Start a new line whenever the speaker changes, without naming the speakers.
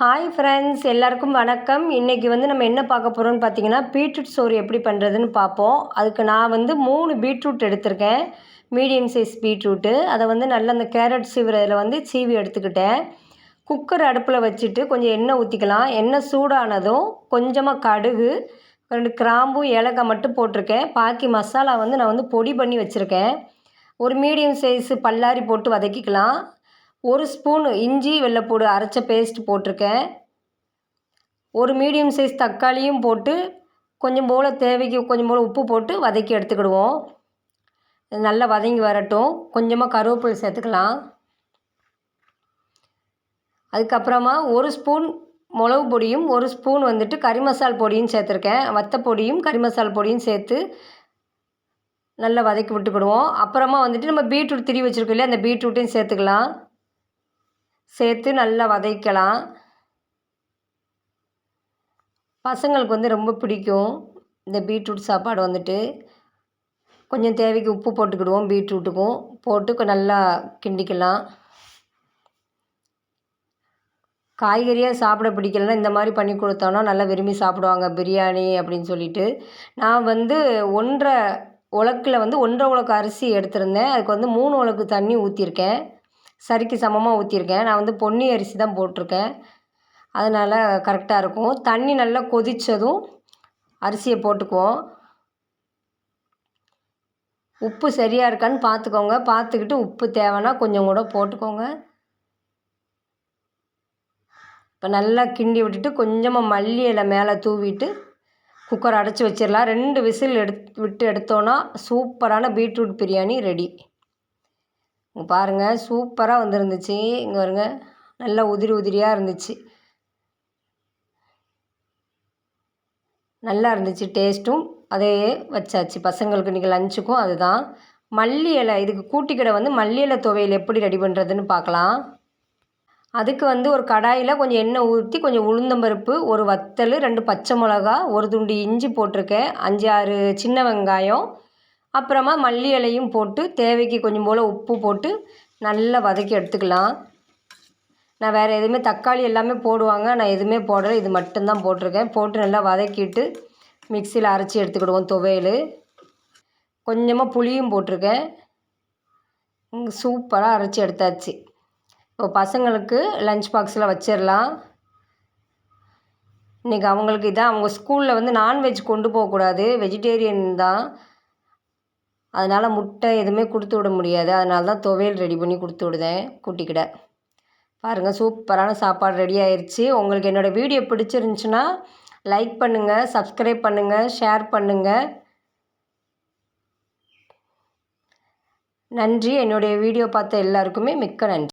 Hi friends எல்லாருக்கும் வணக்கம். இன்றைக்கி வந்து நம்ம என்ன பார்க்க போகிறோம்னு பார்த்தீங்கன்னா பீட்ரூட் சோறு எப்படி பண்ணுறதுன்னு பார்ப்போம். அதுக்கு நான் வந்து மூணு பீட்ரூட் எடுத்திருக்கேன். மீடியம் சைஸ் பீட்ரூட்டு அதை வந்து நல்லா அந்த கேரட் சீவுறதில் வந்து சீவி எடுத்துக்கிட்டேன். குக்கர் அடுப்பில் வச்சுட்டு கொஞ்சம் எண்ணெய் ஊற்றிக்கலாம் எண்ணெய் சூடானதும் கொஞ்சமாக கடுகு ரெண்டு கிராம்பு ஏலக்காய் மட்டும் போட்டிருக்கேன். பாக்கி மசாலா வந்து நான் வந்து பொடி பண்ணி வச்சுருக்கேன். ஒரு மீடியம் சைஸு பல்லாரி போட்டு வதக்கிக்கலாம். ஒரு ஸ்பூன் இஞ்சி வெள்ளைப்பூடு அரைச்ச பேஸ்ட் போட்டிருக்கேன். ஒரு மீடியம் சைஸ் தக்காளியும் போட்டு கொஞ்சம் போல் தேவைக்கு கொஞ்சம் போல் உப்பு போட்டு வதக்கி எடுத்துக்கிடுவோம். நல்லா வதங்கி வரட்டும். கொஞ்சமாக கருவேப்பிலை சேர்த்துக்கலாம். அதுக்கப்புறமா ஒரு ஸ்பூன் மிளகு பொடியும் ஒரு ஸ்பூன் வந்துட்டு கறி மசால் பொடியும் சேர்த்துருக்கேன். வத்த பொடியும் கறி மசால் பொடியும் சேர்த்து நல்லா வதக்கி விட்டுக்கிடுவோம். அப்புறமா வந்துட்டு நம்ம பீட்ரூட் திரி வச்சுருக்கோம் இல்லையா அந்த பீட்ரூட்டையும் சேர்த்துக்கலாம். சேர்த்து நல்லா வதக்கலாம். பசங்களுக்கு வந்து ரொம்ப பிடிக்கும். இந்த பீட்ரூட் சாப்பாடு வந்துட்டு. கொஞ்சம் தேவைக்கு உப்பு போட்டுக்கிடுவோம் பீட்ரூட்டுக்கும். போட்டு நல்லா கிண்டிக்கலாம். காய்கறியாக சாப்பிட பிடிக்கலன்னா இந்த மாதிரி பண்ணி கொடுத்தோன்னா நல்லா விரும்பி சாப்பிடுவாங்க பிரியாணி அப்படின்னு சொல்லிட்டு. நான் வந்து ஒன்றரை உலக்கில் வந்து ஒன்றரை உலக்கு அரிசி எடுத்திருந்தேன். அதுக்கு வந்து மூணு உலக்கு தண்ணி ஊற்றிருக்கேன் சரிக்கு சமமாக ஊற்றிருக்கேன் நான் வந்து பொன்னி அரிசி தான் போட்டிருக்கேன். அதனால் கரெக்டாக இருக்கும். தண்ணி நல்லா கொதித்ததும் அரிசியை போட்டுக்குவோம். உப்பு சரியாக இருக்கான்னு பார்த்துக்கோங்க பார்த்துக்கிட்டு உப்பு தேவைன்னா கொஞ்சம் கூட போட்டுக்கோங்க. இப்போ நல்லா கிண்டி விட்டுட்டு கொஞ்சமாக மல்லி இலை மேலே தூவிட்டு குக்கர் அடைச்சி வச்சிடலாம் ரெண்டு விசில் எடுத்து விட்டு எடுத்தோன்னா சூப்பரான பீட்ரூட் பிரியாணி ரெடி. இங்கே பாருங்கள் சூப்பராக வந்துருந்துச்சு. இங்கே வருங்க நல்லா உதிரி உதிரியாக இருந்துச்சு. நல்லா இருந்துச்சு டேஸ்ட்டும். அதே வச்சாச்சு. பசங்களுக்கு இன்றைக்கி லஞ்சுக்கும் அதுதான். மல்லி இலை இதுக்கு கூட்டிக்கடை வந்து மல்லி இலை துவையல் எப்படி ரெடி பண்ணுறதுன்னு பார்க்கலாம். அதுக்கு வந்து ஒரு கடாயில் கொஞ்சம் எண்ணெய் ஊற்றி கொஞ்சம் உளுந்தம்பருப்பு ஒரு வத்தல் ரெண்டு பச்சை மிளகா ஒரு துண்டு இஞ்சி போட்டிருக்கேன் அஞ்சு ஆறு சின்ன வெங்காயம் அப்புறமா மல்லி இலையும் போட்டு தேவைக்கு கொஞ்சம் போல் உப்பு போட்டு நல்லா வதக்கி எடுத்துக்கலாம். நான் வேறு எதுவுமே தக்காளி எல்லாமே போடுவாங்க. நான் எதுவுமே போடலை. இது மட்டும்தான் போட்டிருக்கேன். போட்டு நல்லா வதக்கிட்டு மிக்சியில் அரைச்சி எடுத்துக்கிடுவோம் துவையல். கொஞ்சமாக புளியும் போட்டிருக்கேன். சூப்பராக அரைச்சி எடுத்தாச்சு. இப்போ பசங்களுக்கு லஞ்ச் பாக்ஸில் வச்சிடலாம். இன்றைக்கி அவங்களுக்கு இதான். அவங்க ஸ்கூலில் வந்து நான்வெஜ் கொண்டு போகக்கூடாது. வெஜிடேரியன் தான். அதனால் முட்டை எதுவுமே கொடுத்து விட முடியாது. அதனால தான் துவையல் ரெடி பண்ணி கொடுத்து விடுதேன் குட்டிக்கிட்ட பாருங்கள் சூப்பரான சாப்பாடு ரெடி ஆயிடுச்சு உங்களுக்கு என்னோடய வீடியோ பிடிச்சிருந்துச்சுன்னா லைக் பண்ணுங்கள் சப்ஸ்கிரைப் பண்ணுங்கள் ஷேர் பண்ணுங்கள் நன்றி. என்னுடைய வீடியோ பார்த்த எல்லாருக்குமே மிக்க நன்றி.